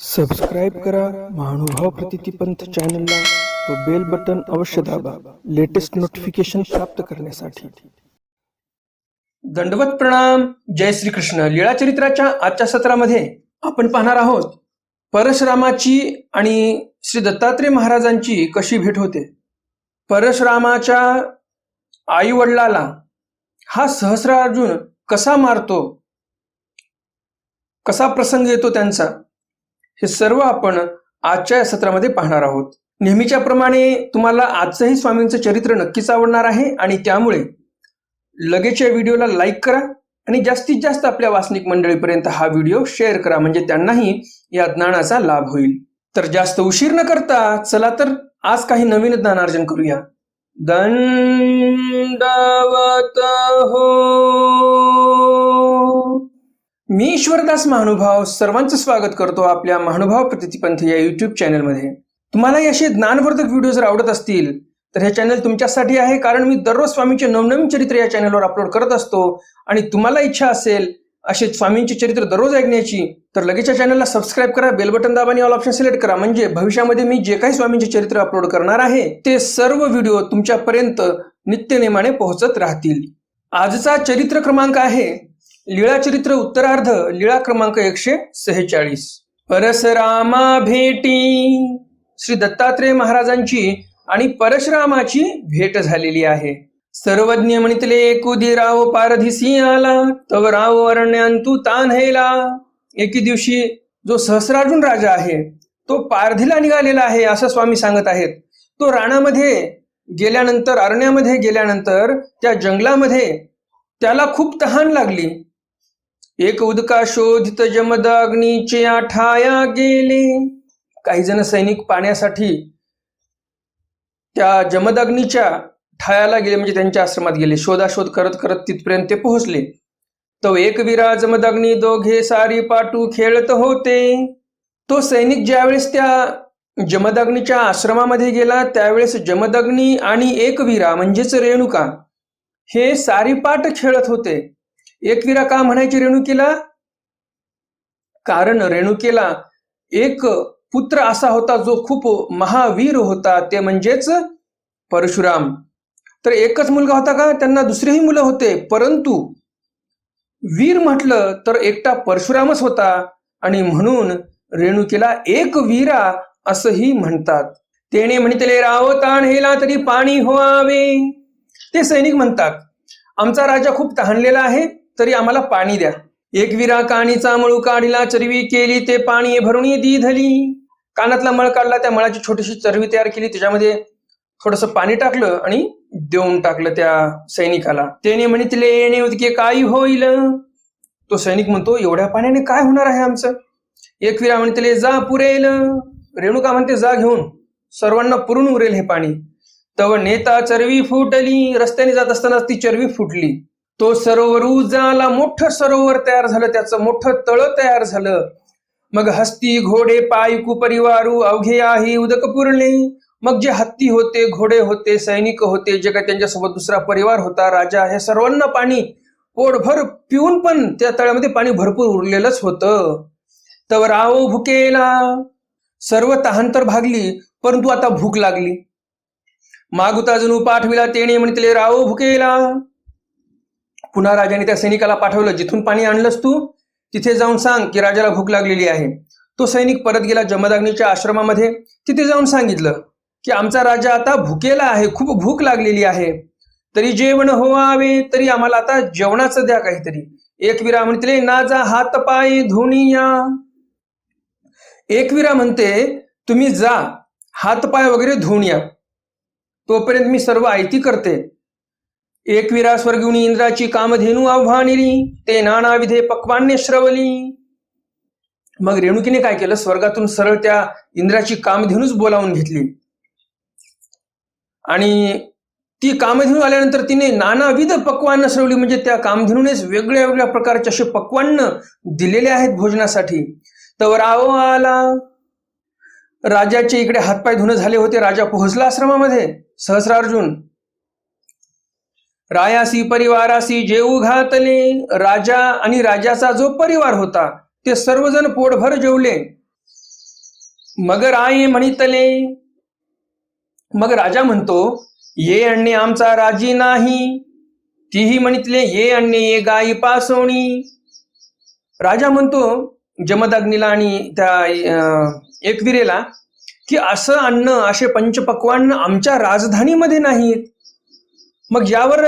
Subscribe करा महानुभाव प्रतितीपंथ चॅनलला व बेल बटन अवश्य दाबा लेटेस्ट नोटिफिकेशन प्राप्त करण्यासाठी. दंडवत प्रणाम जय श्री कृष्ण लीळा चरित्राच्या आजच्या सत्रामध्ये आपण पाहणार आहोत परशुरामाची आणि श्री दत्तात्रय महाराजांची कशी भेट होते. परशुरामाच्या आई वडिलाला हा सहस्रार्जुन कसा मारतो कसा प्रसंग येतो त्यांचा हे सर्व आपण आजच्या या सत्रामध्ये पाहणार आहोत. नेहमीच्या प्रमाणे तुम्हाला आजचंही स्वामींचं चरित्र नक्कीच आवडणार आहे आणि त्यामुळे लगेच या व्हिडिओला लाईक करा आणि जास्तीत जास्त आपल्या वासनिक मंडळीपर्यंत हा व्हिडिओ शेअर करा म्हणजे त्यांनाही या ज्ञानाचा लाभ होईल. तर जास्त उशीर न करता चला तर आज काही नवीन ज्ञानार्जन करूया. दंडवत हो मी ईश्वरदास महानुभाव सर्वांचं स्वागत करतो आपल्या महानुभाव प्रतिपंथ या युट्यूब चॅनलमध्ये तुम्हाला असे ज्ञानवर्धक व्हिडिओ जर आवडत असतील तर हे चॅनल तुमच्यासाठी आहे कारण मी दररोज स्वामींचे नवनवीन चरित्र या चॅनलवर अपलोड करत असतो. आणि तुम्हाला इच्छा असेल असे स्वामींचे चरित्र दररोज ऐकण्याची तर लगेच या चॅनलला सबस्क्राईब करा बेल बटन दाबा आणि ऑल ऑप्शन सिलेक्ट करा. म्हणजे भविष्यामध्ये मी जे काही स्वामींचे चरित्र अपलोड करणार आहे ते सर्व व्हिडिओ तुमच्यापर्यंत नित्यनेमाने पोहोचत राहतील. आजचा चरित्र क्रमांक आहे लीळा चरित्र उत्तरार्ध लीळा क्रमांक एकशे सेहेचाळीस. परसरामा भेटी श्री दत्तात्रय महाराजांची आणि परशुरामाची भेट झालेली आहे. सर्वज्ञ म्हणितले एकुदी राव पारधिसी आला तव राव अरण्यांतू तान हेला. एके दिवशी जो सहस्रार्जुन राजा आहे तो पारधीला निघालेला आहे असं स्वामी सांगत आहेत. तो राणामध्ये गेल्यानंतर अरण्यामध्ये गेल्यानंतर त्या जंगलामध्ये त्याला खूप तहान लागली. एक उदका शोधित जमदाग्नीचे आठाया गेले. काही जण सैनिक पाण्यासाठी त्या जमदग्नीच्या ठायाला गेले म्हणजे त्यांच्या आश्रमात गेले. शोधाशोध करत करत तिथपर्यंत ते पोहोचले. तो एक विरा जमदग्नी दोघे सारी पाटू खेळत होते. तो सैनिक ज्यावेळेस त्या जमदग्नीच्या आश्रमामध्ये गेला त्यावेळेस जमदग्नी आणि एक विरा म्हणजेच रेणुका हे सारीपाट खेळत होते. एकविरा का म्हणायची रेणुकीला? कारण रेणुकेला एक पुत्र असा होता जो खूप महावीर होता ते म्हणजेच परशुराम. तर एकच मुलगा होता का? त्यांना दुसरेही मुलं होते परंतु वीर म्हटलं तर एकटा परशुरामच होता आणि म्हणून रेणुकेला एक वीरा असंही म्हणतात. तेने म्हणतले राव ताण हेला तरी पाणी होवावे ते सैनिक म्हणतात आमचा राजा खूप तहानलेला आहे तरी आम्हाला पाणी द्या. एक विरा काणीचा मळू काढिला चरवी केली ते पाणी भरून दी धली कानातला मळ काढला त्या मळाची छोटीशी चरवी तयार केली. त्याच्यामध्ये थोडस पाणी टाकलं आणि देऊन टाकलं त्या सैनिकाला. त्याने म्हणितले येणे उदके काही होईल. तो सैनिक म्हणतो एवढ्या पाण्याने काय होणार आहे आमचं? एक विरा म्हणतले जा पुरेल. रेणुका म्हणते जा घेऊन. सर्वांना पुरून उरेल हे पाणी. तव नेता चरवी फुटली. रस्त्याने जात असताना ती चरवी फुटली. तो सरोवर उजाला मोठं सरोवर तयार झालं त्याचं मोठं तळ तयार झालं. मग हस्ती घोडे पायकू परिवारू अवघे आहे उदक पुरले मग जे हत्ती होते घोडे होते सैनिक होते जे काही त्यांच्यासोबत दुसरा परिवार होता राजा हे सर्वांना पाणी पोटभर पिऊन पण त्या तळ्यामध्ये पाणी भरपूर उरलेलंच होतं. तर राव भुकेला. सर्व तहान तर भागली परंतु आता भूक लागली. मागुता जणू पाठविला तेने म्हणतले राव भुकेला. पुन्हा राजाने त्या सैनिकाला पाठवलं. जिथून पाणी आणलंस तू तिथे जाऊन सांग की राजाला भूक लागलेली आहे. तो सैनिक परत गेला जमदाग्नीच्या आश्रमामध्ये. तिथे जाऊन सांगितलं की आमचा राजा आता भुकेला आहे खूप भूक लागलेली आहे. तरी जेवण होवावे तरी आम्हाला आता जेवणाचं द्या काहीतरी. एकवीरा म्हणते ना जा हात पाय धुणी या म्हणते तुम्ही जा हात पाय वगैरे धुवून या. तोपर्यंत मी सर्व आयती करते. एकविरा स्वर्गुणी इंद्राची कामधेनू आव्हानिरी ते नाना विधे पक्वान्य श्रवली. मग रेणुकीने काय केलं? स्वर्गातून सरळ त्या इंद्राची कामधेनूच बोलावून घेतली. आणि ती कामधेनू आल्यानंतर तिने नानाविध पक्वान्न श्रवली म्हणजे त्या कामधेनूनेच वेगळ्या वेगळ्या प्रकारचे असे पक्वान्न दिलेले आहेत भोजनासाठी. तर राव आला. राजाचे इकडे हातपाय धुणं झाले होते. राजा पोहोचला आश्रमामध्ये. सहस्रार्जुन रायासी परिवारासी जेऊ घातले. राजा आणि राजाचा जो परिवार होता ते सर्वजण पोटभर जेवले. मग राय म्हणितले मग राजा म्हणतो ये आणणे आमचा राजी नाही. तीही म्हणितले ये आणणे ये गायी पासवणी राजा म्हणतो जमदग्नीला आणि त्या अं, एकविरेला की असं अन्न असे पंचपक्वान्न आमच्या राजधानीमध्ये नाहीत. मग यावर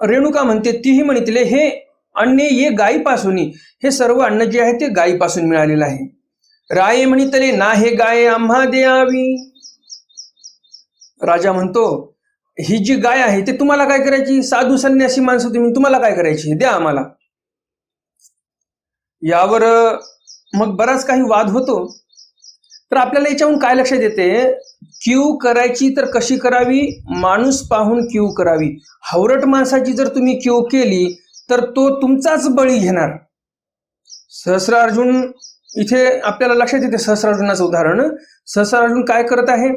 रेणुका म्हणते तीही म्हणितले हे अन्न ये गायीपासून हे सर्व अन्न जे आहे ते गायीपासून मिळालेलं आहे. राये म्हणितले ना हे गाय आम्हा द्यावी. राजा म्हणतो ही जी गाय आहे ते तुम्हाला काय करायची? साधू संन्यासी माणसं तुम्ही तुम्हाला काय करायची? द्या आम्हाला. यावर मग बराच काही वाद होतो. तर आपल्याला याच्याहून काय लक्षात येते क्यू करायची तर कशी करावी? माणूस पाहून क्यू करावी. हावरट माणसाची जर तुम्ही क्यू केली तर तो तुमचाच बळी घेणार. सहस्रार्जुन इथे आपल्याला लक्षात येते सहस्रार्जुनाचं उदाहरण. सहस्रार्जुन काय करत आहे?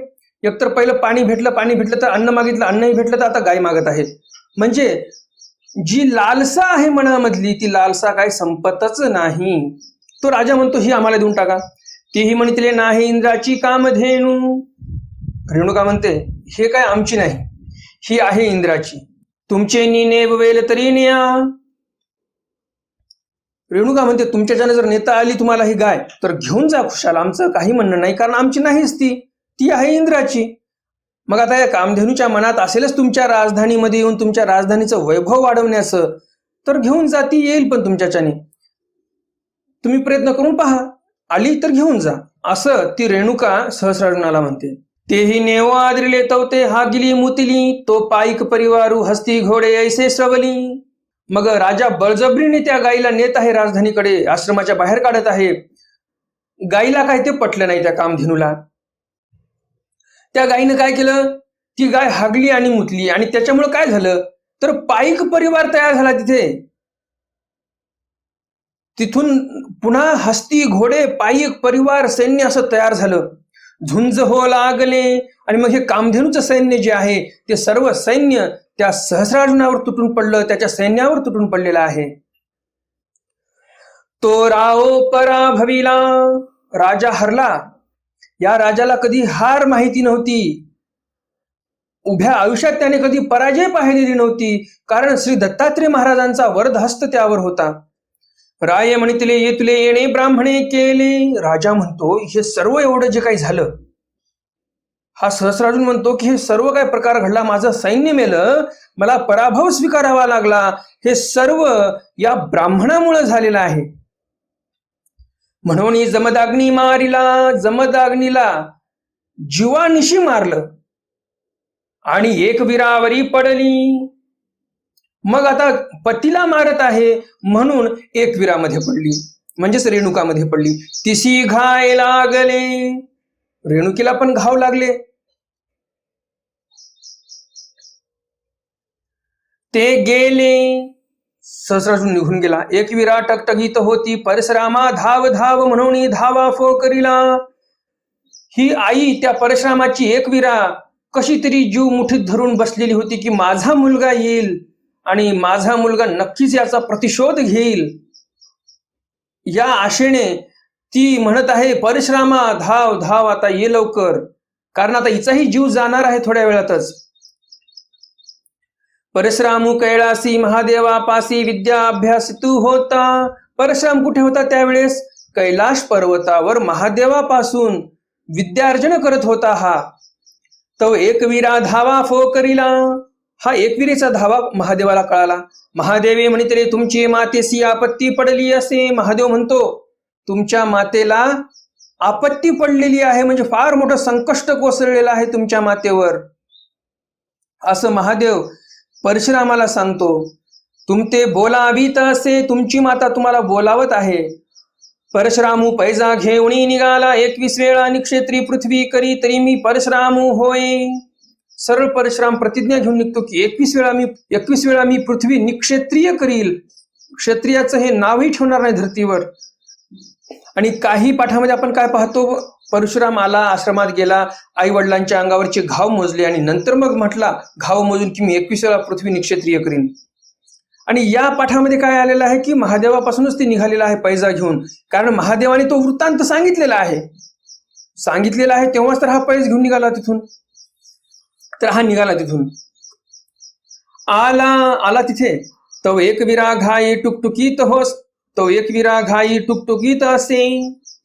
एकतर पहिलं पाणी भेटलं पाणी भेटलं तर अन्न मागितलं अन्नही भेटलं तर आता गाय मागत आहे. म्हणजे जी लालसा आहे मनामधली ती लालसा काय संपतच नाही. तो राजा म्हणतो ही आम्हाला देऊन टाका. तीही म्हणतले नाही इंद्राची कामधेनू. रेणुका म्हणते हे काय आमची नाही ही आहे इंद्राची. तुमचे निने वेल तरी निया. रेणुका म्हणते तुमच्याच्यानं जर नेता आली तुम्हाला ही गाय तर घेऊन जा खुशाल. आमचं काही म्हणणं नाही कारण आमची नाहीच ती. ती आहे इंद्राची. मग आता या कामधेनूच्या मनात असेलच तुमच्या राजधानीमध्ये येऊन तुमच्या राजधानीचं वैभव वाढवण्याचं तर घेऊन जा ती येईल पण तुमच्याच्याने. तुम्ही प्रयत्न करून पहा आली तर घेऊन जा. असं ती रेणुका सहस्रार्जुनाला म्हणते. तेही नेवा आदरिले तवते हागिली मुतिली तो पाईक परिवारू हस्ती घोडे ऐसे श्रवली मग राजा बळजबरीने त्या गाईला नेत आहे राजधानीकडे आश्रमाच्या बाहेर काढत आहे. गाईला काय ते पटलं नाही त्या कामधेनूला. त्या गायीनं काय केलं? ती गाय हागली आणि मुतली आणि त्याच्यामुळे काय झालं? तर पाईक परिवार तयार झाला तिथे. तिथून पुन्हा हस्ती घोडे पायीक परिवार सैन्य असं तयार झालं. झुंज हो लागले. आणि मग हे कामधेनूचं सैन्य जे आहे ते सर्व सैन्य त्या सहस्रार्जुनावर तुटून पडलं त्याच्या सैन्यावर तुटून पडलेलं आहे. तो राओ पराभविला. राजा हरला. या राजाला कधी हार माहिती नव्हती. उभ्या आयुष्यात त्याने कधी पराजय पाहिलेली नव्हती. कारण श्री दत्तात्रय महाराजांचा वरदहस्त त्यावर होता. राय म्हणितले ये तुले येणे ब्राह्मणे केले. राजा म्हणतो हे सर्व एवढं जे काही झालं हा सहस्राजून म्हणतो की हे सर्व काय प्रकार घडला माझं सैन्य मेलं मला पराभव स्वीकारावा लागला. हे सर्व या ब्राह्मणामुळे झालेलं आहे. म्हणून जमदाग्नी मारिला जमदाग्नीला जीवानिशी मारलं. आणि एक विरावरी पडली. मग आता पतीला मारत आहे म्हणून एक विरामध्ये पडली. म्हणजेच रेणुकामध्ये पडली. तिसी घाय लागले. रेणुकीला पण घाव लागले. ते गेले. सहस्राजून निघून गेला. एक विरा टकटकीत होती. परशुरामा धाव धाव म्हणून धावा फो करिला ही आई त्या परशुरामाची एक विरा. कशी तरी जीव मुठीत धरून बसलेली होती की माझा मुलगा येईल. आणि माझा मुलगा नक्कीच याचा प्रतिशोध घेईल. या आशेने ती म्हणत आहे परशुरामा धाव धाव आता ये लवकर. कारण आता हिचाही जीव जाणार आहे थोड्या वेळातच. परशुरामू कैलासी महादेवापासी विद्या अभ्यास तू होता. परशुराम कुठे होता त्यावेळेस? कैलाश पर्वतावर महादेवापासून विद्यार्जन करत होता हा. तो एकवीरा धावा फो करिला हा एकविरीचा धावा महादेवाला कळाला. महादेवे म्हणितले तुमची मातेसी आपत्ती पडली असे. महादेव म्हणतो तुमच्या मातेला आपत्ती पडलेली आहे म्हणजे फार मोठं संकष्ट कोसळलेलं आहे तुमच्या मातेवर. असं महादेव परशुरामाला सांगतो तुमते बोलावीत असे तुमची माता तुम्हाला बोलावत आहे. परशुरामू पैजा घेऊनी निघाला एकवीस वेळा निक्षेत्री पृथ्वी करी तरी मी परशुरामू होय. सरळ परशुराम प्रतिज्ञा घेऊन निघतो की एकवीस वेळा मी एकवीस वेळा मी पृथ्वी निक्षेत्रीय करील. क्षत्रियाचं हे नावही ठेवणार नाही धर्तीवर. आणि काही पाठामध्ये आपण काय पाहतो? परशुराम आला आश्रमात गेला आई वडिलांच्या अंगावरचे घाव मोजले आणि नंतर मग म्हटला घाव मोजून की मी एकवीस वेळा पृथ्वी निक्षेत्रीय करीन. आणि या पाठामध्ये काय आलेलं आहे की महादेवापासूनच ते निघालेला आहे पैजा घेऊन. कारण महादेवाने तो वृत्तांत सांगितलेला आहे. सांगितलेला आहे तेव्हाच तर हा पैस घेऊन निघाला तिथून. तर हा निघाला तिथून. आला आला तिथे. तो एकविरा घाई टुकटुकीत होस तो एकविरा घाई टुकटुकीत असे.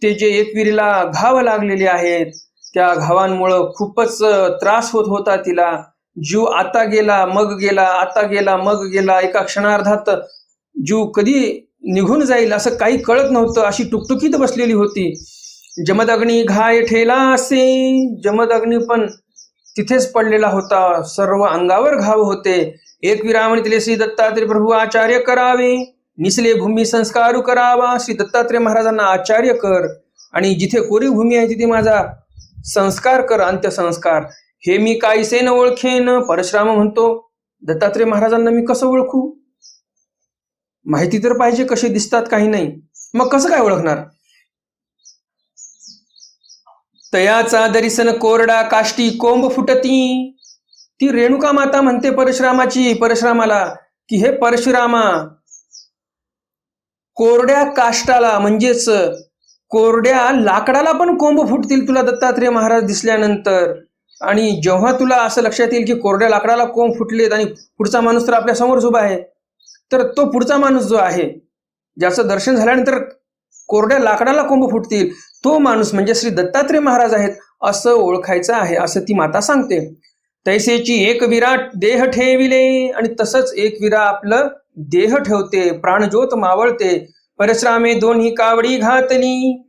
ते जे एकविरीला घाव लागलेले आहेत त्या घावांमुळं खूपच त्रास होत होता तिला. जीव आता गेला मग गेला आता गेला मग गेला एका क्षणार्धात जीव कधी निघून जाईल असं काही कळत नव्हतं. अशी टुकटुकीत बसलेली होती. जमदग्नी घाय ठेला असे. जमदग्नी पण तिथेच पडलेला होता. सर्व अंगावर घाव होते. एक विरामणी तिले श्री दत्तात्रय प्रभू आचार्य करावे. निसले भूमी संस्कारू करावा. श्री दत्तात्रय महाराजांना आचार्य कर. आणि जिथे कोरी भूमी आहे तिथे माझा संस्कार कर अंत्यसंस्कार. हे मी काहीसे न ओळखेन. परशुराम म्हणतो दत्तात्रय महाराजांना मी कसं ओळखू? माहिती तर पाहिजे कसे दिसतात काही नाही. मग कसं काय ओळखणार? तयाचा दरिसन कोरडा काष्टी कोंब फुटती. ती रेणुका माता म्हणते परशुरामाची परशुरामाला की हे परशुरामा कोरड्या काष्टाला म्हणजेच कोरड्या लाकडाला पण कोंब फुटतील तुला दत्तात्रेय महाराज दिसल्यानंतर. आणि जेव्हा तुला असं लक्षात येईल की कोरड्या लाकडाला कोंब फुटलेत आणि पुढचा माणूस तर आपल्या समोरच उभा आहे तर तो पुढचा माणूस जो आहे ज्याचं दर्शन झाल्यानंतर कोरड्या लाकडाला कोंब फुटतील तो माणूस म्हणजे श्री दत्तात्रय महाराज आहेत असं ओळखायचं आहे असं ती माता सांगते. तैसेची एक विराट देह ठेविले आणि तसंच एक विरा आपलं देह ठेवते प्राणज्योत मावळते. परशुरामे दोन्ही कावडी घातली.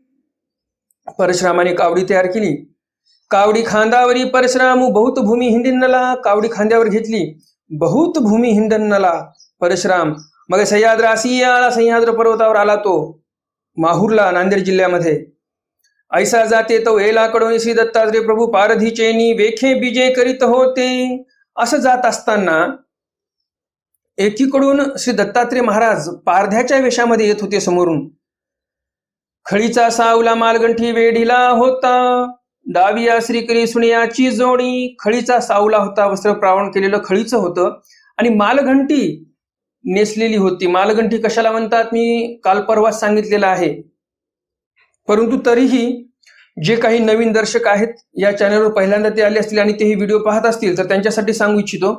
परशुरामाने कावडी तयार केली. कावडी खांदावरी परशुरामू बहुत भूमी हिंडिन्नला कावडी खांद्यावर घेतली. बहुत भूमी हिंडन्नला परशुराम. मग सह्याद्र आला सह्याद्र पर्वतावर आला तो. माहूरला नांदेड जिल्ह्यामध्ये. ऐसा जाते तो एलाकडून श्री दत्तात्रय प्रभू पारधीचेनी वेखे बीजे करीत होते. असं जात असताना एकीकडून श्री दत्तात्रय महाराज पारध्याच्या वेशामध्ये येत होते समोरून. खळीचा सावला मालगंठी वेढीला होता. डाविया श्रीकरी सुनियाची जोडी खळीचा सावला होता. वस्त्र प्रावण केलेलं खळीचं होतं. आणि मालघंटी नेसलेली होती. मालघंटी कशाला म्हणतात? मी काल परवाच सांगितलेलं आहे. परंतु तरीही जे काही नवीन दर्शक आहेत या चॅनलवर पहिल्यांदा ते आले असतील आणि ते ही व्हिडिओ पाहत असतील तर त्यांच्यासाठी सांगू इच्छितो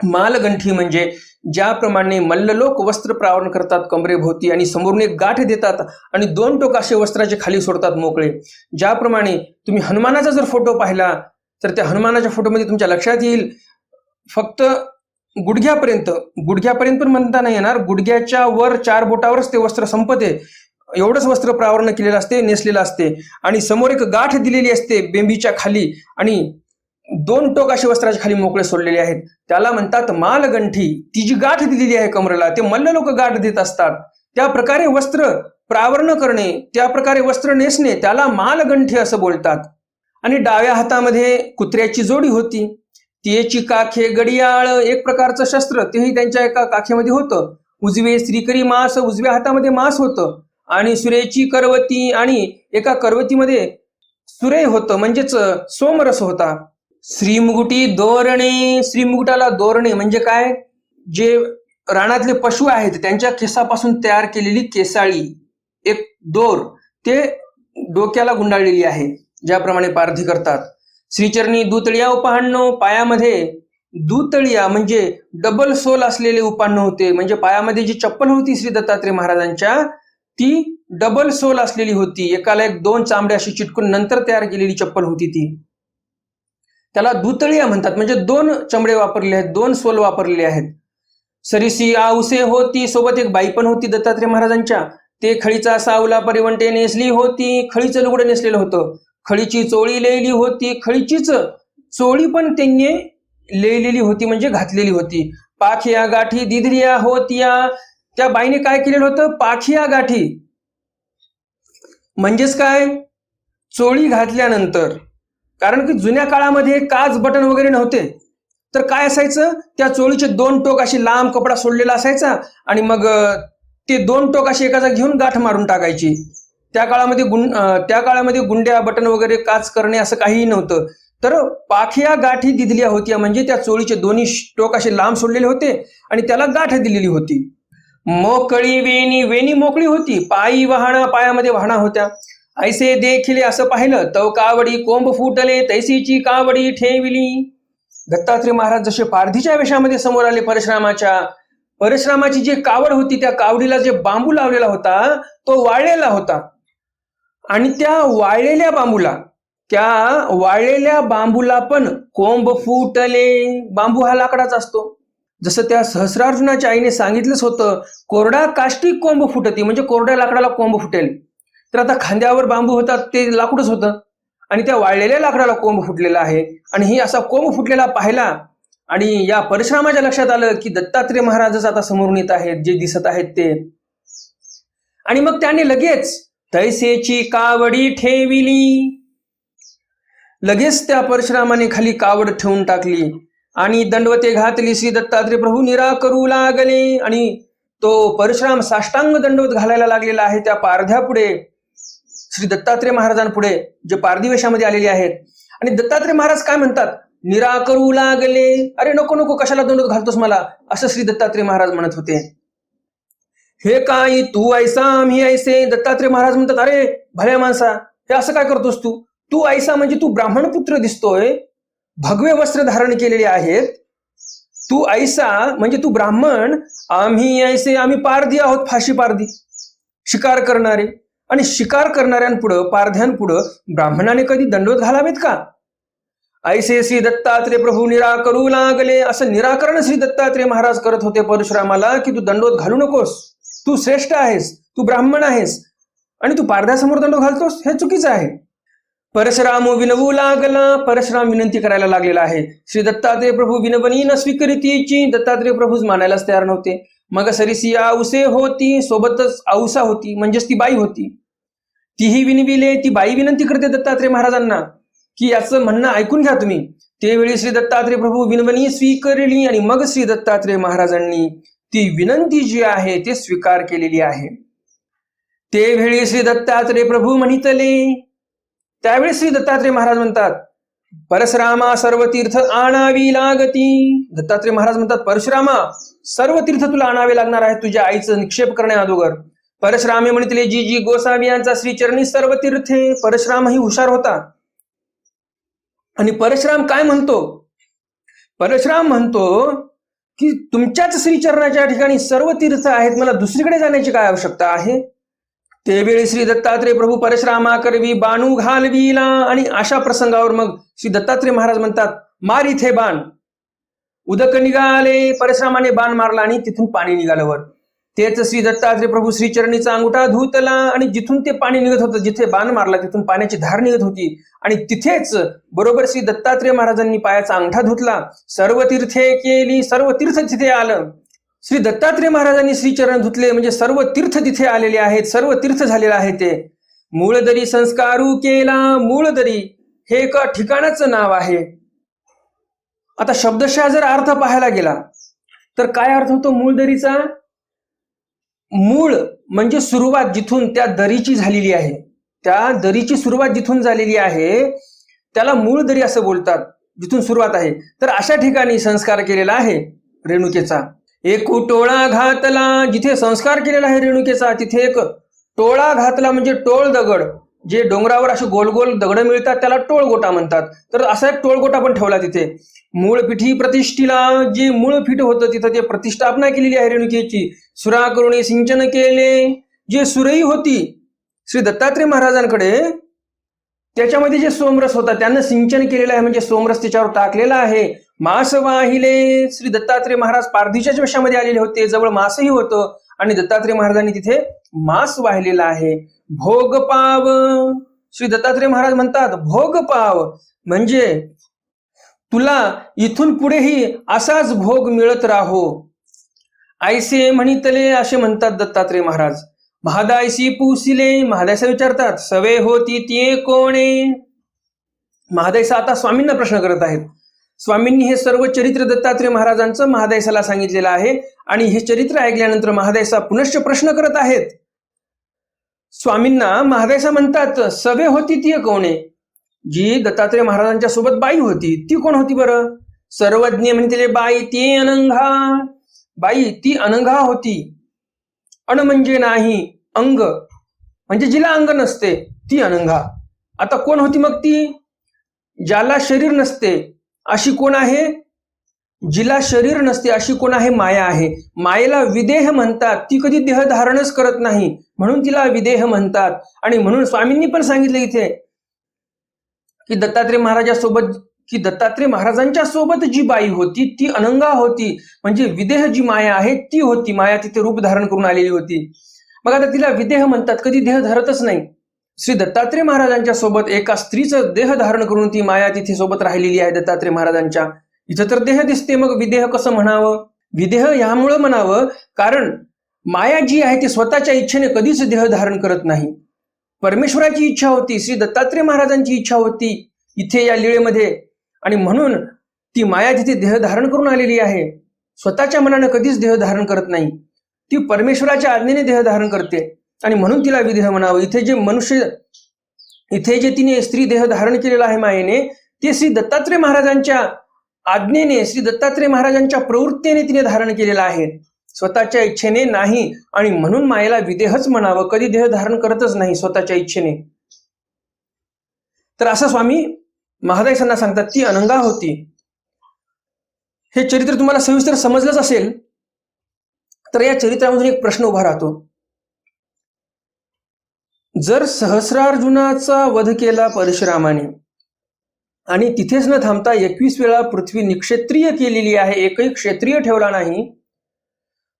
मालगंठी म्हणजे ज्याप्रमाणे मल्ललोक वस्त्र प्रावरण करतात कमरेभोवती आणि समोरून एक गाठ देतात आणि दोन टोक असे वस्त्राचे खाली सोडतात मोकळे. ज्याप्रमाणे तुम्ही हनुमानाचा जर फोटो पाहिला तर त्या हनुमानाच्या फोटोमध्ये तुमच्या लक्षात येईल फक्त गुडघ्यापर्यंत गुडघ्यापर्यंत पण म्हणता नाही येणार गुडघ्याच्या वर चार बोटावरच ते वस्त्र संपते एवढंच वस्त्र प्रावरण केलेलं असते नेसलेलं असते. आणि समोर एक गाठ दिलेली असते बेंबीच्या खाली आणि दोन टोक असे वस्त्राच्या खाली मोकळे सोडलेले आहेत. त्याला म्हणतात मालगंठी. ती जी गाठ दिलेली आहे कमरेला ते मल्ल लोक गाठ देत असतात. त्या प्रकारे वस्त्र प्रावरण करणे त्या प्रकारे वस्त्र नेसणे त्याला मालगंठी असं बोलतात. आणि डाव्या हातामध्ये कुत्र्याची जोडी होती. तिची काखे गडियाळ एक प्रकारचं शस्त्र तेही त्यांच्या एका काखेमध्ये होतं. उजवे श्रीकरी मास उजव्या हातामध्ये मास होतं. आणि सुरेची करवती आणि एका करवतीमध्ये सुरे होतं म्हणजेच सोमरस होता. श्रीमुगुटी दोरणे श्रीमुगुटाला दोरणे म्हणजे काय? जे रानातले पशु आहेत त्यांच्या केसापासून तयार केलेली केसाळी एक दोर ते डोक्याला गुंडाळलेली आहे ज्याप्रमाणे पारधी करतात. श्रीचरणी दुतळिया उपाहण्ण पायामध्ये दुतळिया म्हणजे डबल सोल असलेले उपान्न होते. म्हणजे पायामध्ये जी चप्पल होती श्री दत्तात्रय महाराजांच्या ती डबल सोल असलेली होती. एकाला एक दोन चांबडे अशी चिटकून नंतर तयार केलेली चप्पल होती ती. त्याला दुतळिया म्हणतात. म्हणजे दोन चमडे वापरले आहेत दोन सोल वापरलेले आहेत. सरिसी आऊसे होती सोबत एक बाई पण होती दत्तात्रय महाराजांच्या. ते खळीचा सावला परिवंटे नेसली होती खळीचं लुगडं नेसलेलं होतं. खळीची चोळी लिहिली होती खळीचीच चोळी पण त्यांनी लिहिलेली होती म्हणजे घातलेली होती. पाखिया गाठी दिधरिया होत्या त्या बाईने काय केलेलं होतं? पाखिया गाठी. म्हणजेच काय? चोळी घातल्यानंतर. कारण की जुन्या काळामध्ये काच बटन वगैरे नव्हते. तर काय असायचं? त्या चोळीचे दोन टोक अशी लांब कपडा सोडलेला असायचा आणि मग ते दोन टोक अशी एका घेऊन गाठ मारून टाकायची. त्या काळामध्ये गुंड त्या काळामध्ये गुंड्या बटन वगैरे काच करणे असं काहीही नव्हतं. तर पाखिया गाठी दिलेल्या होत्या म्हणजे त्या चोळीचे दोन्ही टोक असे लांब सोडलेले होते आणि त्याला गाठ दिलेली होती. मोकळी वेणी वेणी मोकळी होती. पायी वाहणा पायामध्ये वाहणा होत्या. ऐसे देखिले असं पाहिलं. तव कावडी कोंब फुटले तैसीची कावडी ठेविली. दत्तात्रय महाराज जसे पारधीच्या वेशामध्ये समोर आले परशुरामाच्या परशुरामाची जी कावड होती त्या कावडीला जे बांबू लावलेला होता तो वाळलेला होता. आणि त्या वाळलेल्या बांबूला त्या वाळलेल्या बांबूला पण कोंब फुटले. बांबू हा लाकडाच असतो. जसं त्या सहस्रार्जुनाच्या आईने सांगितलंच होतं कोरडा काष्टी कोंब फुटती म्हणजे कोरड्या लाकडाला कोंब फुटेल. तर आता खांद्यावर बांबू होतात ते लाकूडच होतं. आणि त्या वाळलेल्या लाकडाला कोंब फुटलेला आहे. आणि ही असा कोंब फुटलेला पाहिला आणि या परशुरामाच्या लक्षात आलं की दत्तात्रय महाराजच आता समोरून येत आहेत जे दिसत आहेत ते. आणि मग त्याने लगेच तैसेची कावडी ठेविली. लगेच त्या परशुरामाने खाली कावड ठेवून टाकली. आणि दंडवते घातली श्री दत्तात्रय प्रभू निरा करू लागले. आणि तो परशुराम साष्टांग दंडवत घालायला लागलेला आहे त्या पारध्यापुढे. श्री दत्तात्रय महाराजांपुढे जे पारदिवेशामध्ये आलेले आहेत. आणि दत्तात्रय महाराज काय म्हणतात? निरा करू लागले. अरे नको नको कशाला दंडवत घालतोस मला? असं श्री दत्तात्रय महाराज म्हणत होते. हे काय तू ऐसा आम्ही ऐसे? दत्तात्रय महाराज म्हणतात अरे भल्या माणसा हे असं काय करतोस तू? तू ऐसा म्हणजे तू ब्राह्मण पुत्र दिसतोय. भगवे वस्त्र धारण केलेले आहेत तू ऐसा म्हणजे तू ब्राह्मण आम्ही ऐसे आम्ही पारधी आहोत फाशी पारधी. शिकार करणारे. आणि शिकार करणाऱ्यांपुढं पारध्यांपुढं ब्राह्मणाने कधी दंडवत घालावेत का? ऐसे श्री दत्तात्रय प्रभू निरा करू लागले. असं निराकरण श्री दत्तात्रय महाराज करत होते परशुरामाला की तू दंडवत घालू नकोस. तू श्रेष्ठ आहेस तू ब्राह्मण आहेस. आणि तू पारध्यासमोर दंड घालतोस हे चुकीचं आहे. परशुराम विनवू लागला. परशुराम विनंती करायला लागलेला आहे. श्री दत्तात्रय प्रभू विनवनी न स्वीकृतीची दत्तात्रय प्रभूच मानायलाच तयार नव्हते. मग सरिसी आऊसे होती सोबतच आऊसा होती म्हणजेच ती बाई होती. तीही विनविले ती बाई विनंती करते दत्तात्रय महाराजांना की याचं म्हणणं ऐकून घ्या तुम्ही. त्यावेळी श्री दत्तात्रय प्रभू विनवनी स्वीकारली आणि मग श्री दत्तात्रय महाराजांनी ती विनंती जी आहे ते स्वीकार केलेली आहे. ते वेळी श्री दत्तात्रय प्रभू म्हणितले त्यावेळी श्री दत्तात्रय महाराज म्हणतात परशुरामा सर्व तीर्थ आणावी लागती. दत्तात्रय महाराज म्हणतात परशुरामा सर्व तीर्थ तुला आणावे लागणार आहे तुझ्या आईचं निक्षेप करण्या अगोदर. परशुरामे म्हणितले जी जी गोसावी यांचा श्रीचरणी सर्व तीर्थे परशुरामही हुशार होता. आणि परशुराम काय म्हणतो? परशुराम म्हणतो की तुमच्याच श्रीचरणाच्या ठिकाणी सर्व तीर्थ आहेत मला दुसरीकडे जाण्याची काय आवश्यकता आहे? तेवेळी श्री दत्तात्रय प्रभू परशुरामा करवी बाणू घालविला आणि अशा प्रसंगावर मग श्री दत्तात्रय महाराज म्हणतात मार इथे बाण. उदक निघाले परशुरामाने बाण मारला आणि तिथून पाणी निघालं वर. तेच श्री दत्तात्रय प्रभू श्रीचरणीचा अंगुठा धुतला आणि जिथून ते पाणी निघत होतं जिथे बाण मारला तिथून पाण्याची धार निघत होती. आणि तिथेच बरोबर श्री दत्तात्रय महाराजांनी पायाचा अंगठा धुतला. सर्व तीर्थे केली सर्व तीर्थ तिथे आलं. श्री दत्तात्रय महाराजांनी श्रीचरण धुतले म्हणजे सर्व तीर्थ तिथे आलेले आहेत सर्व तीर्थ झालेलं आहे ते. मूळदरी संस्कारू केला मूळदरी हे एका ठिकाणाचं नाव आहे. आता शब्दशः जर अर्थ पाहायला गेला तर काय अर्थ होतो मूळदरीचा? मूळ म्हणजे सुरुवात जिथून त्या दरीची झालेली आहे. त्या दरीची सुरुवात जिथून झालेली आहे त्याला मूळ दरी असं बोलतात जिथून सुरुवात आहे. तर अशा ठिकाणी संस्कार केलेला आहे रेणुकेचा. एक टोळा घातला जिथे संस्कार केलेला आहे रेणुकेचा तिथे एक टोळा घातला म्हणजे टोळ दगड. जे डोंगरावर असे गोल गोल दगड मिळतात त्याला टोळगोटा म्हणतात. तर असा एक टोळगोटा पण ठेवला तिथे. मूळ पिठी प्रतिष्ठीला जे मूळ पीठ होतं तिथं ते प्रतिष्ठापना केलेली आहे रेणुकेची. सुरा करुणे सिंचन केले. जे सुरई होती श्री दत्तात्रय महाराजांकडे त्याच्यामध्ये जे सोमरस होता त्यांना सिंचन केलेलं आहे. म्हणजे सोमरस त्याच्यावर टाकलेला आहे. मास वाहिले श्री दत्तात्रय महाराज पारधीच्याच वेशामध्ये आलेले होते. जवळ मासही होतं आणि दत्तात्रय महाराजांनी तिथे मास वाहिलेला आहे. भोग पाव. श्री दत्तात्रय महाराज म्हणतात भोग पाव. म्हणजे तुला इथून पुढेही असाच भोग मिळत राहो. आयसे म्हणितले असे म्हणतात दत्तात्रय महाराज. महादायसी पुसिले. महादायसा विचारतात सवे होती ते कोणे? महादायसा आता स्वामींना प्रश्न करत आहेत. स्वामींनी हे सर्व चरित्र दत्तात्रय महाराजांचं महादायसाला सांगितलेलं आहे. आणि हे चरित्र ऐकल्यानंतर महादायसा पुनश्च प्रश्न करत आहेत. स्वामींना महादायसा म्हणतात सवे होती ती कोणे जी दत्तात्रय महाराजांच्या सोबत बाई होती ती कोण होती बरं? सर्वज्ञ म्हणते बाई ती अनंघा. बाई ती अनंघा होती. अण म्हणजे नाही अंग. म्हणजे जिला अंग नसते ती अनंगा आता कोण होती मग ती? ज्याला शरीर नसते अशी कोण आहे? जिला शरीर नसते अशी कोण आहे? माया आहे. मायेला विदेह म्हणतात. ती कधी देह धारणच करत नाही. म्हणून तिला विदेह म्हणतात. आणि म्हणून स्वामींनी पण सांगितलं इथे की दत्तात्रय महाराजासोबत की दत्तात्रय महाराजांच्या सोबत जी बाई होती ती अनंगा होती. म्हणजे विदेह जी माया आहे ती होती. माया तिथे रूप धारण करून आलेली होती. मग आता तिला विदेह म्हणतात. कधी देह धरतच नाही. श्री दत्तात्रय महाराजांच्या सोबत एका स्त्रीचं देह धारण करून ती माया तिथे सोबत राहिलेली आहे दत्तात्रय महाराजांच्या. इथं तर देह दिसते मग विदेह कसं म्हणावं? विदेह ह्यामुळं म्हणावं कारण माया जी आहे ती स्वतःच्या इच्छेने कधीच देह धारण करत नाही. परमेश्वराची इच्छा होती श्री दत्तात्रय महाराजांची इच्छा होती इथे या लीळेमध्ये. आणि म्हणून ती माया तिथे देह धारण करून आलेली आहे. स्वतःच्या मनानं कधीच देह धारण करत नाही. ती परमेश्वराच्या आज्ञेने देह धारण करते. आणि म्हणून तिला विदेह म्हणावं. इथे जे मनुष्य इथे जे तिने स्त्री देह धारण केलेला आहे मायेने ते श्री दत्तात्रय महाराजांच्या आज्ञेने श्री दत्तात्रय महाराजांच्या प्रवृत्तीने तिने धारण केलेलं आहे. स्वतःच्या इच्छेने नाही आणि म्हणून मायेला विदेहच म्हणावं. कधी देह धारण करतच नाही स्वतःच्या इच्छेने. तर असं स्वामी महादायसांना सांगतात ती अनंगा होती. हे चरित्र तुम्हाला सविस्तर समजलंच असेल. तर या चरित्रामधून एक प्रश्न उभा राहतो. जर सहस्रार्जुनाचा वध केला परशुरामाने आणि तिथेच न थांबता एकवीस वेळा पृथ्वी निक्षेत्रीय केलेली आहे एकही क्षेत्रीय ठेवला नाही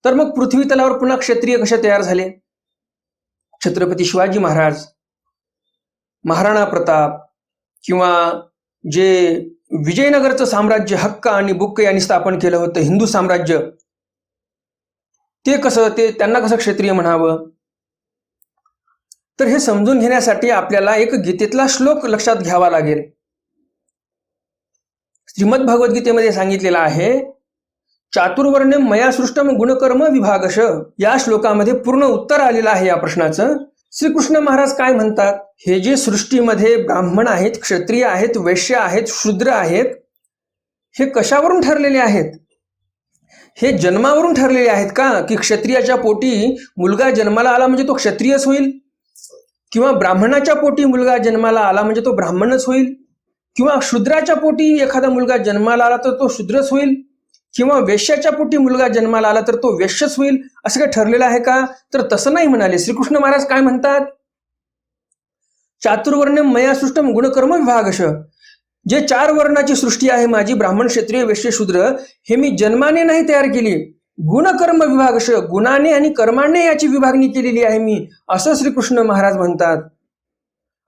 तर मग पृथ्वी तलावर पुन्हा क्षेत्रीय कसे तयार झाले? छत्रपती शिवाजी महाराज महाराणा प्रताप किंवा जे विजयनगरचं साम्राज्य हक्क आणि बुक्क यांनी स्थापन केलं होतं हिंदू साम्राज्य ते कसं ते त्यांना कसं क्षेत्रीय म्हणावं? तर हे समजून घेण्यासाठी आपल्याला एक गीतेतला श्लोक लक्षात घ्यावा लागेल. श्रीमद भगवद्गीतेमध्ये सांगितलेलं आहे चातुर्वर्ण मया सृष्टम गुणकर्म विभागश. या श्लोकामध्ये पूर्ण उत्तर आलेलं आहे या प्रश्नाचं. श्रीकृष्ण महाराज काय म्हणतात? हे जे सृष्टीमध्ये ब्राह्मण आहेत क्षत्रिय आहेत वैश्य आहेत शूद्र आहेत हे कशावरून ठरलेले आहेत? हे जन्मावरून ठरलेले आहेत का? की क्षत्रियाच्या पोटी मुलगा जन्माला आला म्हणजे तो क्षत्रियच होईल? किंवा ब्राह्मणाच्या पोटी मुलगा जन्माला आला म्हणजे तो ब्राह्मणच होईल? किंवा शूद्राच्या पोटी एखादा मुलगा जन्माला आला तर तो शूद्रच होईल? किंवा वेश्याच्या पोटी मुलगा जन्माला आला तर तो वेश्यच होईल? असं काय ठरलेलं आहे का? तर तसं नाही म्हणाले. श्रीकृष्ण महाराज काय म्हणतात? चातुर्वर्ण मया सृष्टम गुणकर्म विभागश. जे चार वर्णाची सृष्टी आहे माझी ब्राह्मण क्षेत्रीय वेश्य शूद्र हे मी जन्माने नाही तयार केली. गुणकर्म विभागश गुणाने आणि कर्माने याची विभागणी केलेली आहे मी असं श्रीकृष्ण महाराज म्हणतात.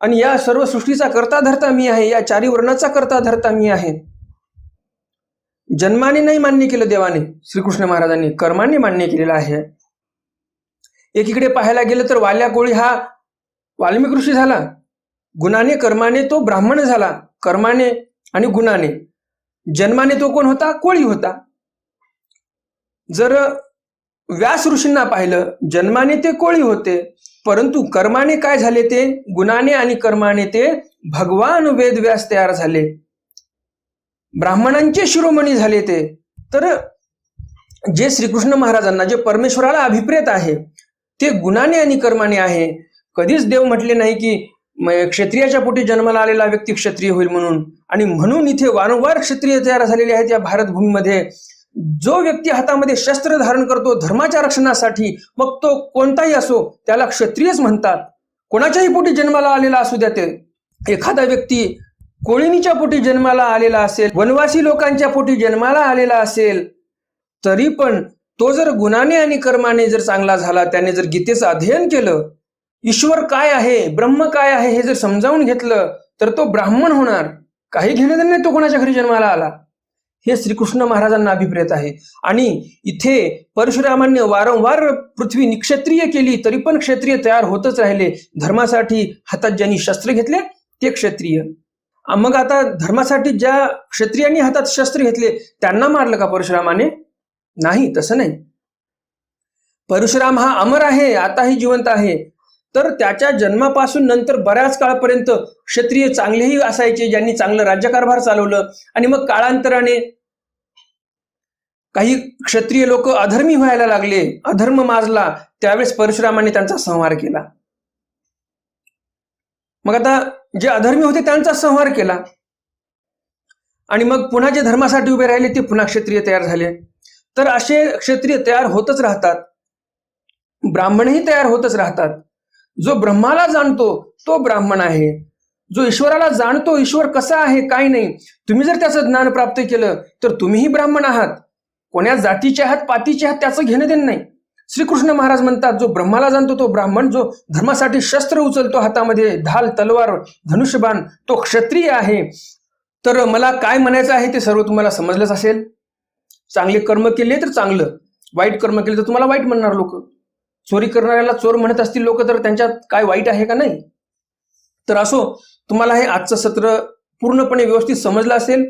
आणि या सर्व सृष्टीचा करता धरता मी आहे या चारी वर्णाचा करता धरता मी आहे. जन्माने नाही मान्य केलं देवाने श्रीकृष्ण महाराजांनी कर्माने मान्य केलेलं आहे. एकीकडे पाहायला गेलं तर वाल्या कोळी हा वाल्मिक ऋषी झाला. गुणाने कर्माने तो ब्राह्मण झाला कर्माने आणि गुणाने. जन्माने तो कोण होता? कोळी होता. जर व्यास ऋषींना पाहिलं जन्माने ते कोळी होते परंतु कर्माने काय झाले ते? गुणाने आणि कर्माने ते भगवान वेदव्यास तयार झाले. ब्राह्मणांचे शिरोमणी झाले ते. तर जे श्रीकृष्ण महाराजांना जे परमेश्वराला अभिप्रेत आहे ते गुणाने आणि कर्माने आहे. कधीच देव म्हटले नाही की क्षत्रियाच्या पोटी जन्माला आलेला व्यक्ती क्षत्रिय होईल म्हणून. आणि म्हणून इथे वारंवार क्षत्रिय तयार झालेले आहेत या भारतभूमीमध्ये. जो व्यक्ती हातामध्ये शस्त्र धारण करतो धर्माच्या रक्षणासाठी मग तो कोणताही असो त्याला क्षत्रियच म्हणतात. कोणाच्याही पोटी जन्माला आलेला असू द्या ते. एखादा व्यक्ती कोळिणीच्या पोटी जन्माला आलेला असेल वनवासी लोकांच्या पोटी जन्माला आलेला असेल तरी पण तो जर गुणाने आणि कर्माने जर चांगला झाला त्याने जर गीतेचं अध्ययन केलं ईश्वर काय आहे ब्रह्म काय आहे हे जर समजावून घेतलं तर तो ब्राह्मण होणार. काही घेणं नाही तो कोणाच्या घरी जन्माला आला. हे श्रीकृष्ण महाराजांना अभिप्रेत आहे. आणि इथे परशुरामांनी वारंवार पृथ्वी निक्षत्रिय केली तरी पण क्षत्रिय तयार होतच राहिले. धर्मासाठी हातात ज्यांनी शस्त्र घेतले ते क्षत्रिय. मग आता धर्मासाठी ज्या क्षत्रियांनी हातात शस्त्र घेतले त्यांना मारलं का परशुरामाने? नाही तसं नाही. परशुराम हा अमर आहे आताही जिवंत आहे. तर त्याच्या जन्मापासून नंतर बऱ्याच काळपर्यंत क्षत्रिय चांगलेही असायचे ज्यांनी चांगलं राज्यकारभार चालवलं. आणि मग काळांतराने काही क्षत्रिय लोक अधर्मी व्हायला लागले अधर्म माजला त्यावेळेस परशुरामाने त्यांचा संहार केला. मग आता जे अधर्मी होते त्यांचा संहार केला. आणि मग पुन्हा जे धर्मासाठी उभे राहिले ते पुन्हा क्षत्रिय तयार झाले. तर असे क्षत्रिय तयार होतच राहतात. ब्राह्मणही तयार होतच राहतात. जो ब्रह्माला जाणतो तो ब्राह्मण आहे. जो ईश्वराला जाणतो ईश्वर कसा आहे काय नाही. तुम्ही जर त्याचं ज्ञान प्राप्त केलं तर तुम्हीही ब्राह्मण आहात. कोण्या जातीचे आहात पातीचे आहात त्याचं घेणं देणं नाही. श्रीकृष्ण महाराज म्हणतात जो ब्रह्माला जाणतो तो ब्राह्मण जो धर्मासाठी शस्त्र उचलतो हातामध्ये ढाल तलवार धनुष्यबाण तो क्षत्रिय आहे. तर मला काय म्हणायचं आहे ते सर्व तुम्हाला समजलंच असेल. चांगले कर्म केले तर चांगलं. वाईट कर्म केले तर तुम्हाला वाईट म्हणणार लोक. चोरी करणाऱ्याला चोर म्हणत असतील लोक तर त्यांच्यात काय वाईट आहे का नाही? तर असो तुम्हाला हे आजचं सत्र पूर्णपणे व्यवस्थित समजलं असेल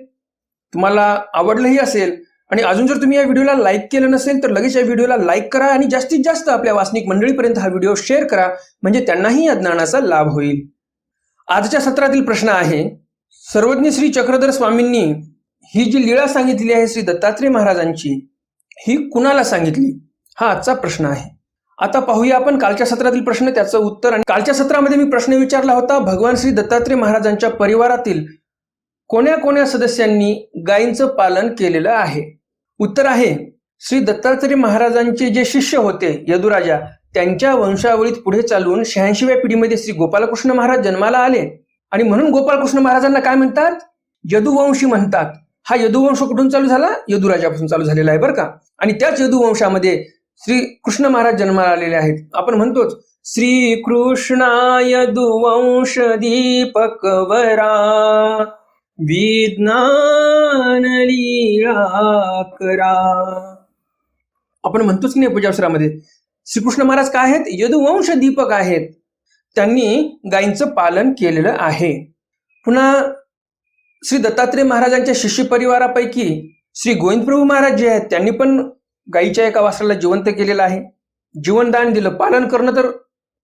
तुम्हाला आवडलंही असेल आणि अजून जर तुम्ही या व्हिडिओला लाईक केलं नसेल तर लगेच या व्हिडिओला लाईक करा आणि जास्तीत जास्त आपल्या वासनिक मंडळीपर्यंत हा व्हिडिओ शेअर करा. म्हणजे त्यांनाही या ज्ञानाचा लाभ होईल. आजच्या सत्रातील प्रश्न आहे सर्वज्ञ श्री चक्रधर स्वामींनी ही जी लीळा सांगितली आहे श्री दत्तात्रय महाराजांची ही कुणाला सांगितली? हा आजचा प्रश्न आहे. आता पाहूया आपण कालच्या सत्रातील प्रश्न त्याचं उत्तर. आणि कालच्या सत्रामध्ये मी प्रश्न विचारला होता भगवान श्री दत्तात्रय महाराजांच्या परिवारातील कोण्या कोण्या सदस्यांनी गायींचं पालन केलेलं आहे? उत्तर आहे श्री दत्तात्रय महाराजांचे जे शिष्य होते यदुराजा त्यांच्या वंशावळीत पुढे चालून शहाऐंशीव्या पिढीमध्ये श्री गोपालकृष्ण महाराज जन्माला आले. आणि म्हणून गोपालकृष्ण महाराजांना काय म्हणतात? यदुवंशी म्हणतात. हा यदुवंश कुठून चालू झाला? यदुराजापासून चालू झालेला आहे बरं का? आणि त्याच यदुवंशामध्ये श्री कृष्ण महाराज जन्माला आलेले आहेत. आपण म्हणतोच श्री कृष्णा यदुवंश दीपक वरा. विज्ञान करा आपण म्हणतोच की नाही पूजावसरामध्ये श्रीकृष्ण महाराज काय आहेत? यदुवंश दीपक आहेत. त्यांनी गायींचं पालन केलेलं आहे. पुन्हा श्री दत्तात्रय महाराजांच्या शिष्य परिवारापैकी श्री गोविंदप्रभू महाराज जे आहेत त्यांनी पण गायीच्या एका वासराला जिवंत केलेलं आहे. जीवनदान दिलं पालन करणं तर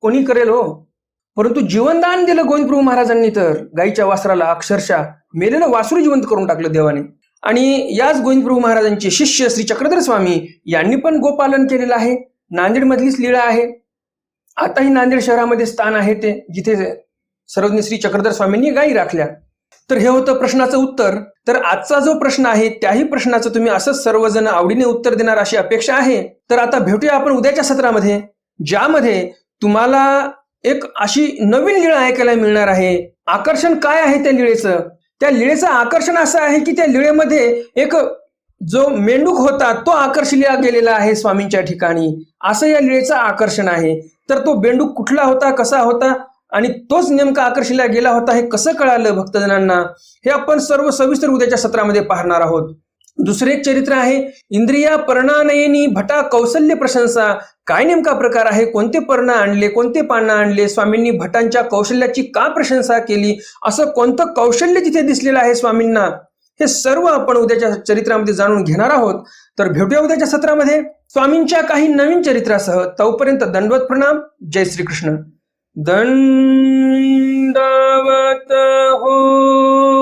कोणी करेल हो. परंतु जीवनदान दिलं गोविंदप्रभू महाराजांनी तर. गाईच्या वासराला अक्षरशः मेलेलं वासरू जिवंत करून टाकलं देवाने. आणि याच गोविंदप्रभू महाराजांचे शिष्य श्री चक्रधर स्वामी यांनी पण गोपालन केलेलं आहे. नांदेडमधलीच लीळा आहे. आताही नांदेड शहरामध्ये स्थान आहे ते जिथे सर्वज्ञ श्री चक्रधर स्वामींनी गायी राखल्या. तर हे होतं प्रश्नाचं उत्तर. तर आजचा जो प्रश्न आहे त्याही प्रश्नाचं तुम्ही असंच सर्वजण आवडीने उत्तर देणार अशी अपेक्षा आहे. तर आता भेटूया आपण उद्याच्या सत्रामध्ये ज्यामध्ये तुम्हाला एक अशी नवीन लीळ ऐकायला मिळणार आहे. आकर्षण काय आहे त्या लिळेचं त्या लिळेचं आकर्षण असं आहे की त्या लीळेमध्ये एक जो मेंढूक होता तो आकर्षिला गेलेला आहे स्वामींच्या ठिकाणी. असं या लिळेचं आकर्षण आहे. तर तो बेंडूक कुठला होता कसा होता आणि तोच नेमका आकर्षिला गेला होता हे कसं कळालं भक्तजनांना? हे आपण सर्व सविस्तर उद्याच्या सत्रामध्ये पाहणार आहोत. दुसरे एक चरित्र आहे इंद्रिया पर्णानयनी भटा कौशल्य प्रशंसा. काय नेमका प्रकार आहे? कोणते पर्ण आणले कोणते पानं आणले? स्वामींनी भटांच्या कौशल्याची का प्रशंसा केली? असं कोणतं कौशल्य तिथे दिसलेलं आहे स्वामींना? हे सर्व आपण उद्याच्या चरित्रामध्ये जाणून घेणार आहोत. तर भेटूया उद्याच्या सत्रामध्ये. स्वामींच्या काही नवीन चरित्रासह तोपर्यंत दंडवत प्रणाम. जय श्रीकृष्ण. दंडवत हो.